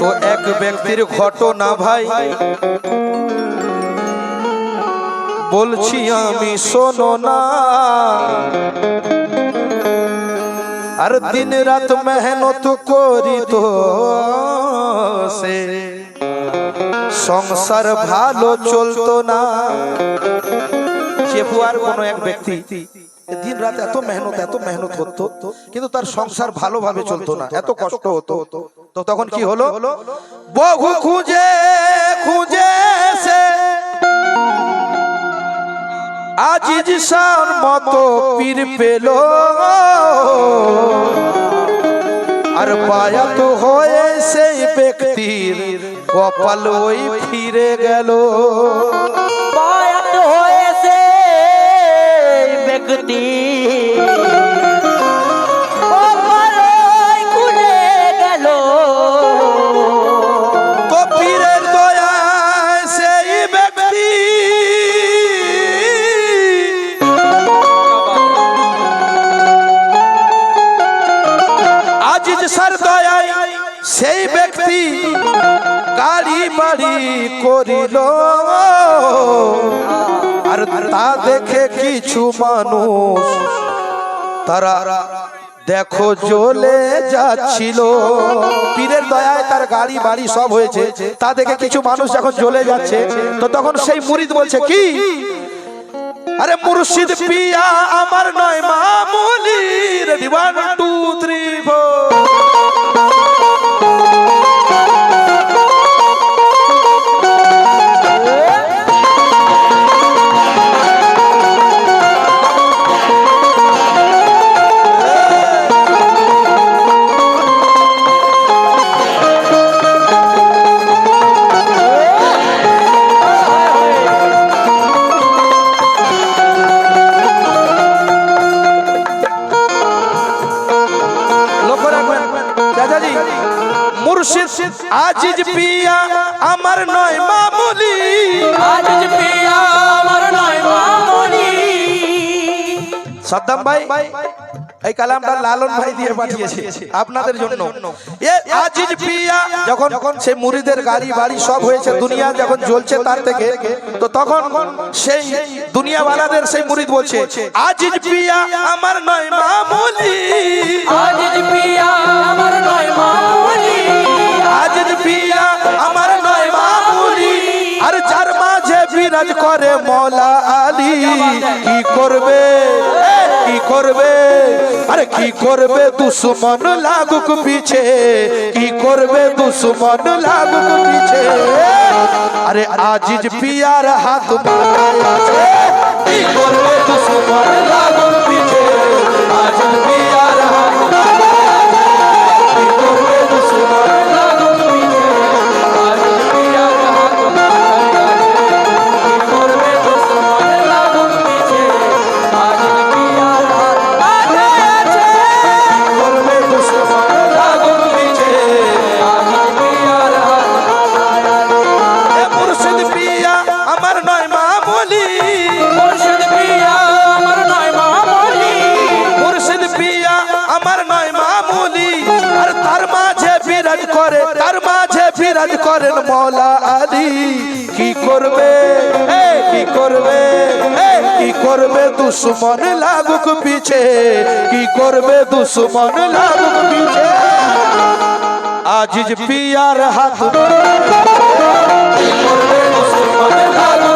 তো এক ব্যক্তির ঘটনা ভাই। বলছি আমি, শোনো না। আর দিন রাত মেহনত করি তো সে। সংসার ভালো চলতো না। চেপুয়ার কোনো এক ব্যক্তি দিন রাত এত মেহনত এত মেহনত করতো, কিন্তু তার সংসার ভালোভাবে চলতো না, এত কষ্ট হতো। তো তখন কি হলো? বহু খুঁজে খুঁজে আজিজ শান মতো পীর পেল। আর পায়াত হয়ে সেই ব্যক্তির কপাল ওই ফিরে গেল। দয়ায় সেই ব্যক্তি গাড়ি বাড়ি করিল। তা দেখে কিছু মানুষ, তারা দেখো জ্বলে যাচ্ছিল। পীরের দয়ায় তার গাড়ি, বাড়ি সব হয়েছে। তা দেখে কিছু মানুষ যখন জ্বলে যাচ্ছে। তো তখন সেই মুরিদ বলছে, কি? আরে মুর্শিদ পিয়া আমার নয় মামুলি রেডি টু থ্রি ফোর আমার নয় মামুলি আজ পিয়া আমার নয় মামনি। সাদ্দাম ভাই এই কালামটা লালন ভাই দিয়ে পাঠিয়েছে আপনাদের জন্য। এ আজিজ পিয়া যখন যখন সেই মুরিদের গাড়ি বাড়ি সব হয়েছে দুনিয়া যখন জ্বলছে তার থেকে তো তখন সেই দুনিয়াওয়ালাদের সেই মুরিদ বলছে আজিজ পিয়া আমার নয় মামুলি আজ পিয়া আমার নয় মামনি। বিরাজ করে মৌলা আলী কি করবে? কি করবে? আরে কি করবে? দুশ্মন লাগুক পিছে। কি করবে? দুশ্মন লাগুক পিছে। আরে আজিজ পিয়ার হাত কি করবে? দুশ্মন লাগুক পিছে। আজিজ পিয়ার হাত করে, তার মাঝে বিরাজ করেন মৌলা আলী। কি করবে? কি করবে? কি করবে? দুশ্মন লাগুক পিছে। কি করবে? দুশ্মন লাগুক পিছে। আজিজ পিয়ার হাত। কি করবে? দুশ্মন লাগুক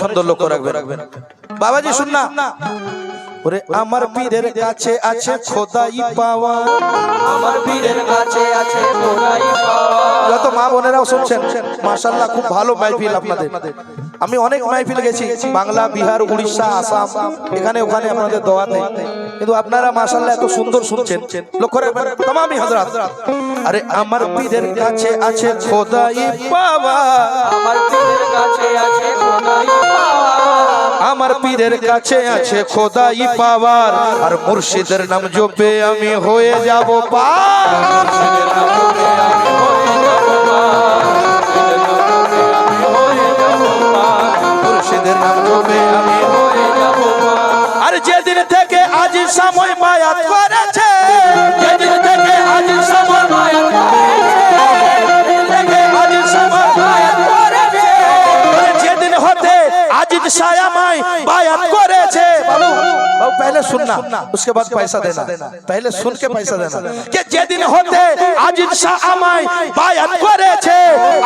পরে ছন্দ লক্ষ্য রাখবেন। বাবাজি শুন না। ওরে আমার পীরের কাছে আছে খোদাই পাওয়া। আমার পীরের কাছে আছে খোদাই পাওয়া। যত মা বোনেরাও শুনছেন মাশাল্লাহ খুব ভালো মাহফিল আপনাদের। আমি অনেক মাহফিল গেছি বাংলা বিহার উড়িষ্যা আসাম এখানে ওখানে আপনাদের দোয়াতে। কিন্তু আপনারা মাশাল্লাহ এত সুন্দর শুনছেন। লক্ষ্য রাখবেন তামামি হযরত। আরে আমার পীরের কাছে আছে খোদাই পাওয়া। আমার পীরের কাছে আছে খোদাই আমার পীরের কাছে আছে খোদাই পাওয়ার আর মুর্শিদের নাম জপে আমি হয়ে যাব পার মুর্শিদের নাম জপে আমি হয়ে যাব আর যেদিন থেকে আজ সময় মায়াত করেছে আজ সায়ামাই বায়াত করেছে বাবু বাবু पहले सुनना उसके बाद पैसा देना पहले सुन के पैसा देना যে যেদিন হতে আজিজ শাহ আমায় বায়াত করেছে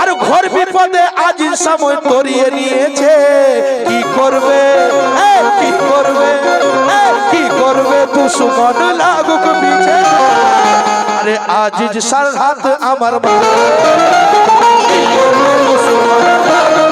আর ঘর বিপদে আজিজ সময় তরিয়ে নিয়েছে কি করবে এ, কি করবে এ, কি করবে দুশ্মন লাগুক পিছে আরে আজিজ শাহ হাত আমার মা কি করবে দুশ্মন লাগুক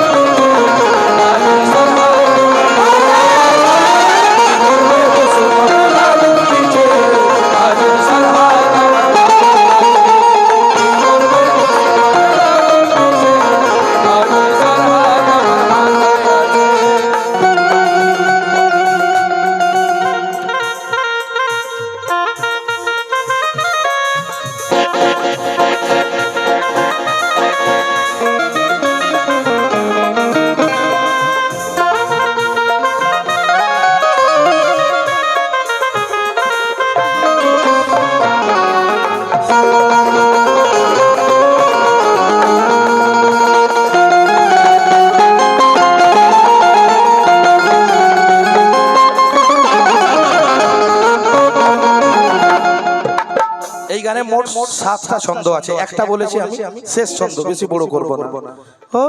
মোট সাতটা ছন্দ আছে। একটা বলেছি আমি শেষ ছন্দ বেশি বড় করব না। হো,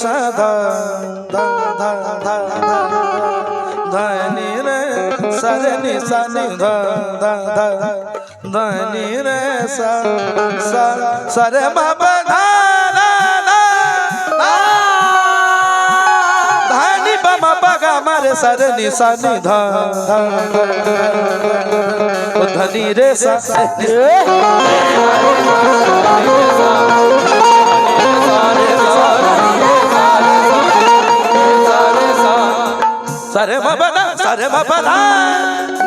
সাধা ধা ধা ধা ধা রে নি রে সা সা মা পা रे सर नि सा नि धा ओ धनी रे सा సరే మబద సరే మబద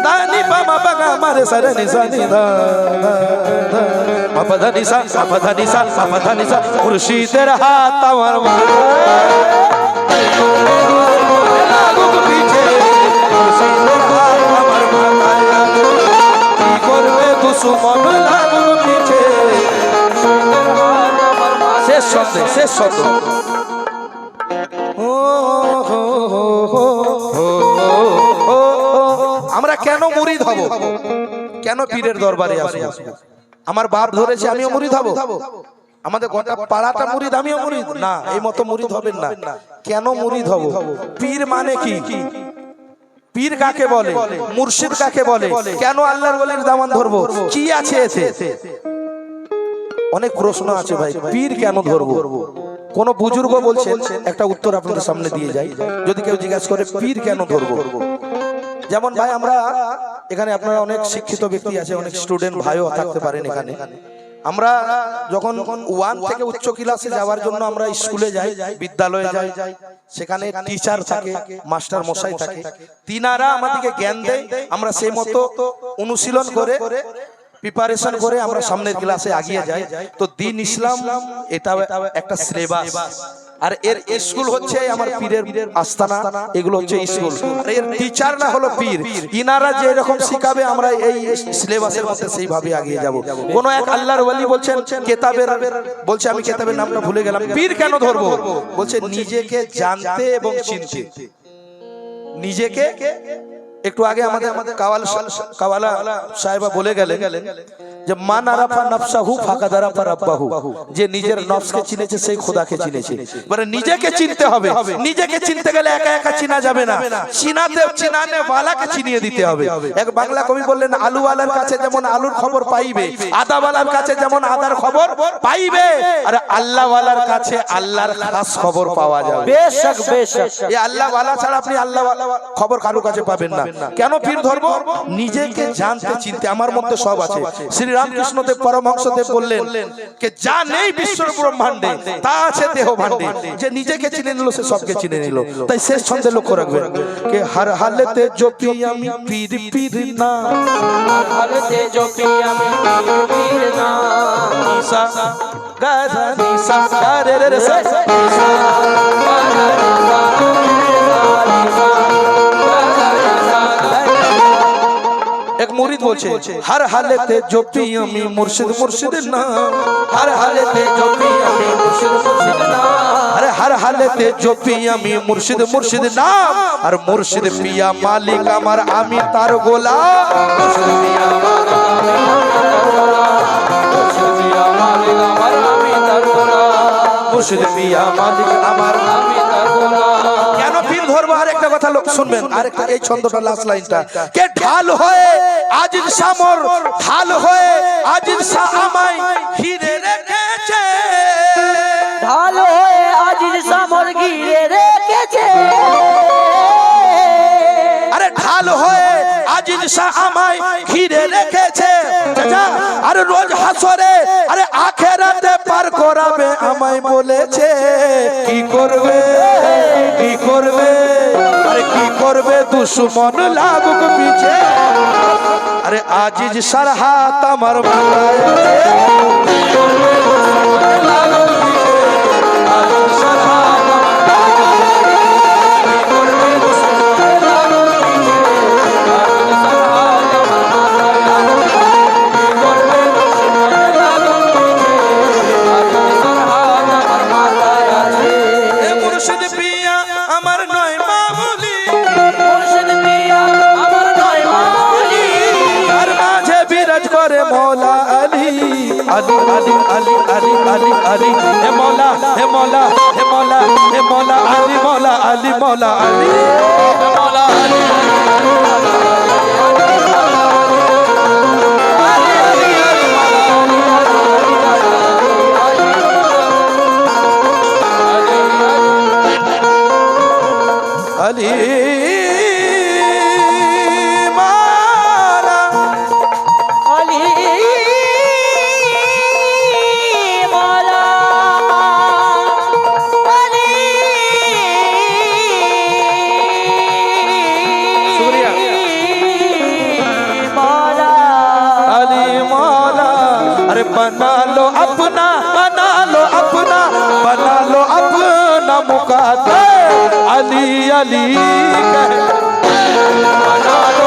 దాని పమ పగ మరే సరే నిస నిద మపద నిస సపద నిస సపద నిస ముర్షిద్ రహా తవర్ మా শেষ। আমরা কেন মুরিদ হব? কেন পীরের দরবারে আসব? আমার বাপ ধরেছে, আমিও মুরিদ হব? আমাদের গোটা পাড়াটা মুরিদ আমিও মুরিদ না, এই মতো মুরিদ হবেন না। কেন মুরিদ হব? পীর মানে কি? পীর কাকে বলে? মুর্শিদ কাকে বলে? কেন আল্লাহর বলির দামান ধরবো? কি আছে এতে? অনেক প্রশ্ন আছে ভাই, পীর কেন ধরবো? কোন বুজুর্গ বলছেন, একটা উত্তর আপনাদের সামনে দিয়ে যাই। যদি কেউ জিজ্ঞাসা করে, পীর কেন ধরবো? যেমন ভাই, আমরা এখানে আপনারা অনেক শিক্ষিত ব্যক্তি আছে, অনেক স্টুডেন্ট ভাইও থাকতে পারেন এখানে। আমরা যখন ওয়ান থেকে উচ্চ ক্লাসে যাওয়ার জন্য আমরা স্কুলে যাই, বিদ্যালয়ে যাই, সেখানে টিচার থাকে মাস্টার মশাই থাকে, তিনারা আমাদেরকে জ্ঞান দেয়, আমরা সেই মতো অনুশীলন করে প্রিপারেশন করে আমরা সামনের ক্লাসে আগিয়ে যাই। তো দিন ইসলাম এটা একটা সিলেবাস আর এর স্কুল হচ্ছে আমার পীরের আস্তানা, এগুলো হচ্ছে স্কুল। আর এর টিচার না হলো পীর। ইনারা যে রকম শিখাবে, আমরা এই সিলেবাসের মধ্যে সেইভাবে আগিয়ে যাব। কোন এক আল্লাহর ওয়ালি বলছেন, কেতাবের, বলছে, আমি কেতাবের নামটা ভুলে গেলাম। পীর কেন ধরবো? বলছে, নিজেকে জানতে এবং চিনতে। নিজেকে, একটু আগে আমাদের আমাদের কাওয়াল কাওয়ালা সাহেবা বলে গেলেন যে মান আরাফা নফসাহু ফাকাদ আরাফা রাব্বাহু যে নিজের নফসকে চিনেছে সেই খোদাকে চিনেছে। মানে নিজেকে চিনতে হবে। নিজেকে চিনতে গেলে একা একা চিনা যাবে না। চিনাতে চিনানে ওয়ালাকে চিনিয়ে দিতে হবে। এক বাংলা কবি বললেন আলুওয়ালার কাছে যেমন আলুর খবর পাইবে আদাওয়ালার কাছে যেমন আদার খবর পাইবে আর আল্লাহওয়ালার কাছে আল্লাহর খাস খবর পাওয়া যাবে। বেশক বেশক। এই আল্লাহ ওয়ালা ছাড়া আপনি আল্লাহ খবর কারও কাছে পাবেন না। কেন পীর ধরবো নিজেকে জানতে চিনতে। আমার মধ্যে সব আছে। শ্রী রামকৃষ্ণদেব পরমহংসদেব বললেন যে যা নেই বিশ্ব ব্রহ্মাণ্ডে তা আছে দেহ ভাণ্ডে যে নিজেকে চিনে নিল সে সবকে চিনে নিল তাই শেষ ছন্দে লক্ষ্য রাখবেন কে হর হালতে জপি আমি পীর পীর না হালতে জপি আমি পীর পীর না নিসা গা ধা নিসা গা রে রে সা এক মুরিদ বলছে হর হালেতে জপি আমি মুর্শিদ মুর্শিদ না হর হালেতে জপি আমি মুর্শিদ মুর্শিদ না আরে হর হালেতে জপি আমি মুর্শিদ মুর্শিদ নাম আর মুর্শিদ পিয়া মালিক আমার আমি তার গোলাম। মুর্শিদ পিয়া মুর্শিদ পিয়া মালিক আমার কেন কথা লোক শুনবেন। আর একটা এই ছন্দটা লাস্ট লাইনটা কে ঢাল হয়ে আজিজ সামর ঢাল হয়ে আজিজ শাহ আমায় হিরে রেখেছে। ঢাল হয়ে আজিজ সামর গিরে রেখেছে। আরে ঢাল হয়ে আজিজ শাহ আমায় ঘিরে রেখেছে। চাচা, আরে রোজ হাসরে আরে আখেরাতে পার করাবে আমায় বলেছে। কি করবে? কি করবে? আরে কি করবে? দুশ্মন লাগুক পিছে। আরে আজিজ সার হাত আমার মাথায় বিরাজ করে মৌলা আলী আলী আলী আলী আলী আলী আলী হে মৌলা হে মৌলা হে মৌলা হে মৌলা আলী মৌলা আলী মৌলা আলী হে बना लो अपना बना लो अपना बना लो अपना मुकादर अली अली कह बना लो